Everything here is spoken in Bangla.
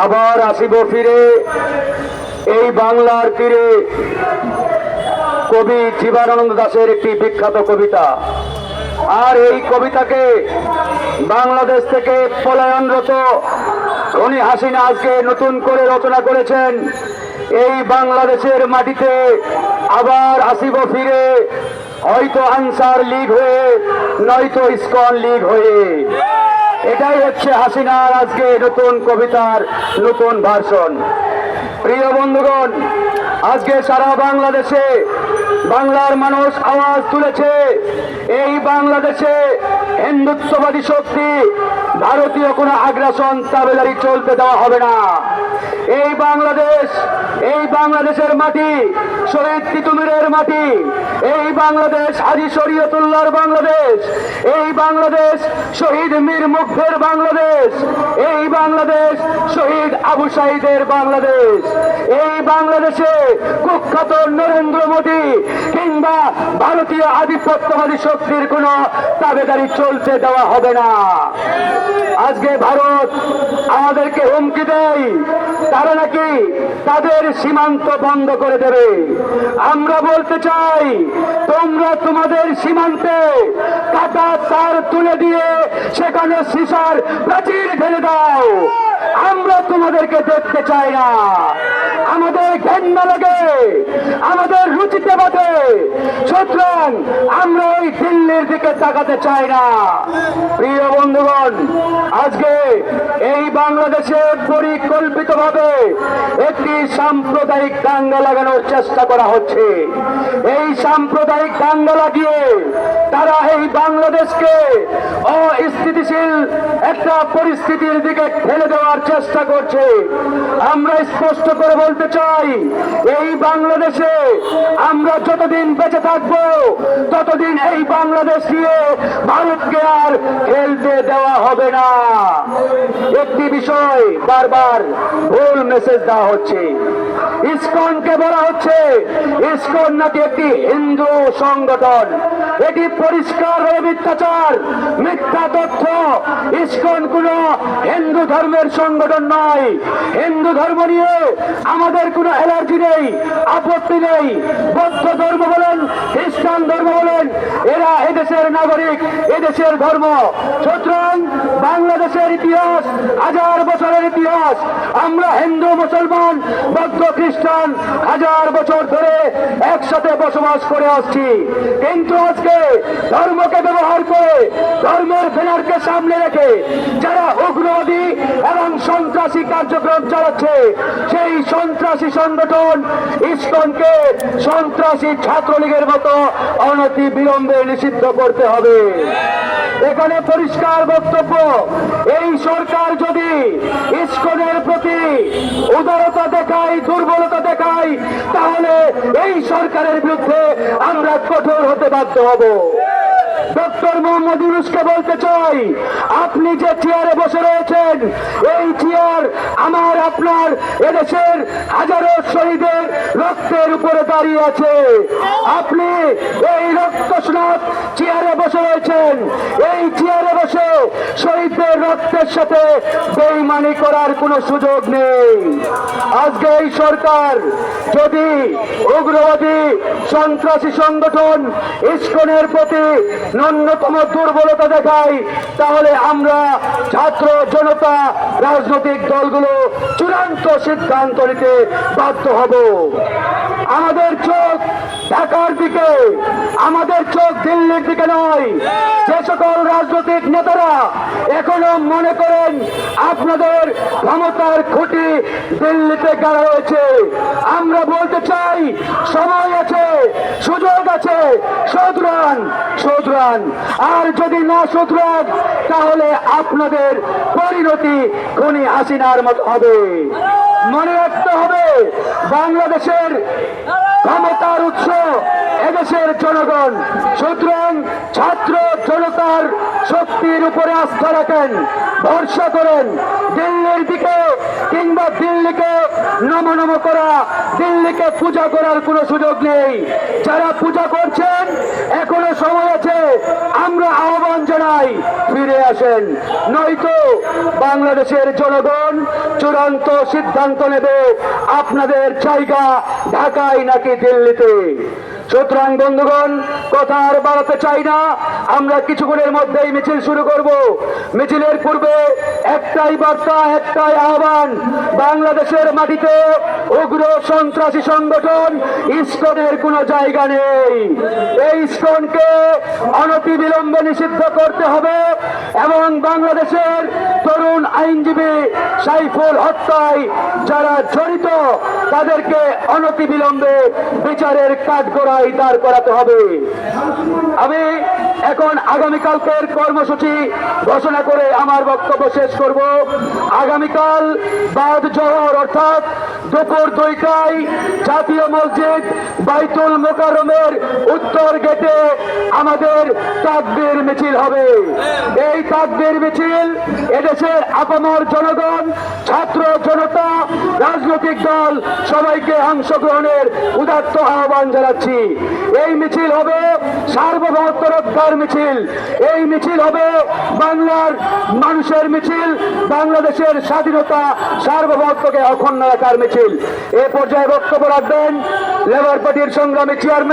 আসিব ফিরে। এই বাংলার তীরে কবি জীবনানন্দ দাশের একটি বিখ্যাত কবিতা। আর এই কবিতাকে বাংলাদেশ থেকে পলায়নরত ধনী হাসিনা আজকে নতুন করে রচনা করেছেন। এই বাংলাদেশের মাটিতে আবার আসিব ফিরে। হয়তো আনসার লীগ হয়ে, নয়তো ইসকন লীগ হয়ে। এটাই হচ্ছে হাসিনার আজকে নতুন কবিতার নতুন ভার্সন। প্রিয় বন্ধুগণ, আজকে সারা বাংলাদেশে বাংলার মানুষ আওয়াজ তুলেছে। এই বাংলাদেশে হিন্দুত্ববাদী শক্তি, ভারতীয় কোনো আগ্রাসন তাবেদারি চলতে দেওয়া হবে না। এই বাংলাদেশ, এই বাংলাদেশের মাটি, শহীদ তিতুমিরের মাটি। এই বাংলাদেশ, হাজি শরীয়তুল্লাহর বাংলাদেশ। এই বাংলাদেশ, শহীদ মীর মুগ্ধের বাংলাদেশ। এই বাংলাদেশ, শহীদ আবু সাইদের বাংলাদেশ। এই বাংলাদেশে কুখ্যাত নরেন্দ্র মোদী কিংবা ভারতীয় আধিপত্যবাদী শক্তির কোনো তাবেদারি চলতে দেওয়া হবে না। আজকে ভারত আমাদেরকে হুমকি দেয়। তারা নাকি তাদের সীমান্ত বন্ধ করে দেবে। আমরা বলতে চাই, তোমরা তোমাদের সীমান্তে কাটা তার তুলে দিয়ে সেখানে সিসার প্রাচীর ঢেলে দাও। আমরা তোমাদেরকে দেখতে চাই না। আমাদের ঘেন্না লাগে, আমাদের রুচিতে বাঁধে সুতরাং আমরা ওই দিল্লির দিকে তাকাতে চাই না। প্রিয় বন্ধুগণ, আজকে এই বাংলাদেশে পরিকল্পিতভাবে একটি সাম্প্রদায়িক দাঙ্গা লাগানোর চেষ্টা করা হচ্ছে। এই সাম্প্রদায়িক দাঙ্গা লাগিয়ে তারা এই বাংলাদেশকে অস্থিতিশীল একটা পরিস্থিতির দিকে ঠেলে দেওয়ার চেষ্টা করছে। আমরা স্পষ্ট করে বলতে চাই, এই বাংলাদেশে আমরা যতদিন বেঁচে থাকব, ততদিন এই বাংলাদেশ নিয়ে ভারতকে আর খেলতে দেওয়া হবে না। একটি বিষয় বারবার ভুল মেসেজ দেওয়া হচ্ছে। ইসকনকে বলা হচ্ছে। ইসকন নাকি একটি হিন্দু সংগঠন। এটি পরিষ্কার মিথ্যাচার। মিথ্যা তথ্য। ইসকন কোন হিন্দু ধর্মের সংগঠন নয়। হিন্দু ধর্ম নিয়ে আমাদের কোনো অ্যালার্জি নেই, আপত্তি নেই। বৌদ্ধ ধর্ম বলেন, খ্রিস্টান ধর্ম বলেন, এরা এদেশের নাগরিক, এদেশের ধর্ম। সুতরাং বাংলাদেশের ইতিহাস, হাজার বছরের ইতিহাস। আমরা হিন্দু, মুসলমান, বৌদ্ধ খ্রিস্টান হাজার বছর ধরে একসাথে বসবাস করে আসছি। কিন্তু আজকে ধর্মকে ব্যবহার করে ধর্মের ব্যানারকে সামনে রেখে যারা উগ্রবাদী এবং সন্ত্রাসী কার্যক্রম চালাচ্ছে, সেই সন্ত্রাসী সংগঠন ইসকনকে সন্ত্রাসী ছাত্রলীগের মতো অনতি বিলম্বে নিষিদ্ধ করতে হবে। এখানে পরিষ্কার বক্তব্য, এই সরকার যদি ইসকনের প্রতি উদারতা দেখায় দুর্বলতা দেখায় তাহলে এই সরকারের বিরুদ্ধে আমরা কঠোর হতে বাধ্য হব। ডক্টর মোহাম্মদ ইউনুসকে বলতে চাই, আপনি যে চেয়ারে বসে রয়েছেন, এই চেয়ার আমার, আপনার, এদেশের হাজারো শহীদের রক্তের উপরে দাঁড়িয়ে আছে। আপনি এই রক্ত চেয়ারে বসে রয়েছেন, এই চেয়ারে বসে রক্তের সাথে বেইমানি করার কোনো সুযোগ নেই। আজকে এই সরকার যদি উগ্রবাদী সন্ত্রাসী সংগঠন ইস্কনের প্রতি ন্যূনতম দুর্বলতা দেখায়, তাহলে আমরা ছাত্র জনতা রাজনৈতিক দলগুলো চূড়ান্ত সিদ্ধান্ত নিতে বাধ্য হব। আমাদের চোখ ঢাকার দিকে, আমাদের চোখ দিল্লির দিকে নয়। যে সকল রাজনৈতিক নেতারা এখনও মনে করেন আপনাদের ক্ষমতার খুঁটি দিল্লিতে গাড়া হয়েছে। আমরা বলতে চাই, সময় আছে, সুযোগ আছে, শোধরান শোধরান। আর যদি না শোধরান, তাহলে আপনাদের পরিণতি খনি হাসিনার মতো হবে। মনে রাখতে হবে, বাংলাদেশের ক্ষমতার উৎস এদেশের জনগণ। সুতরাং ছাত্র জনতার শক্তির উপরে আস্থা রাখেন, ভরসা করেন। দিল্লির দিকে কিংবা দিল্লিকে নম নম করা, দিল্লিকে পূজা করার কোনো সুযোগ নেই। যারা পূজা করছেন, এখনও সময় আছে, আমরা আহ্বান ফিরে আসেন। নয়তো বাংলাদেশের জনগণ চূড়ান্ত সিদ্ধান্ত নেবে। আপনাদের জায়গা ঢাকায় নাকি দিল্লিতে? সুতরাং বন্ধুগণ, কথা আর বাড়াতে চাই না। আমরা কিছুক্ষণের মধ্যেই মিছিল শুরু করব। মিছিলের পূর্বে একটাই বার্তা, একটাই আহ্বান। বাংলাদেশের মাটিতে উগ্র সন্ত্রাসী সংগঠন ইস্কনের কোনো জায়গা নেই। এই ইস্কনকে অনতিবিলম্বে নিষিদ্ধ করতে হবে এবং বাংলাদেশের তরুণ আইনজীবী সাইফুল হত্যায় যারা জড়িত তাদেরকে অনতিবিলম্বে বিচারের কাঠগড়ায় দাঁড় করাতে হবে। আমি এখন আগামীকালকের কর্মসূচি ঘোষণা করে আমার বক্তব্য শেষ করব। আগামীকাল বাদ জহর, অর্থাৎ দুপুর দুইটায় জাতীয় মসজিদ বাইতুল মোকারমের উত্তর গেটে আমাদের তাকবীর মিছিল হবে। এই তাকবীর মিছিল এদেশের আপামর জনগণ, ছাত্র জনতা, রাজনৈতিক দল সবাইকে অংশগ্রহণের উদাত্ত আহ্বান জানাচ্ছি। এই মিছিল হবে সার্বভৌমত্ব রক্ষার মিছিল। এই মিছিল হবে বাংলার মানুষের মিছিল, বাংলাদেশের স্বাধীনতা সার্বভৌমত্বকে অক্ষুণ্ণ রাখার মিছিল। এ পর্যায়ে বক্তব্য রাখবেন লেবার পার্টির সংগ্রামী চেয়ারম্যান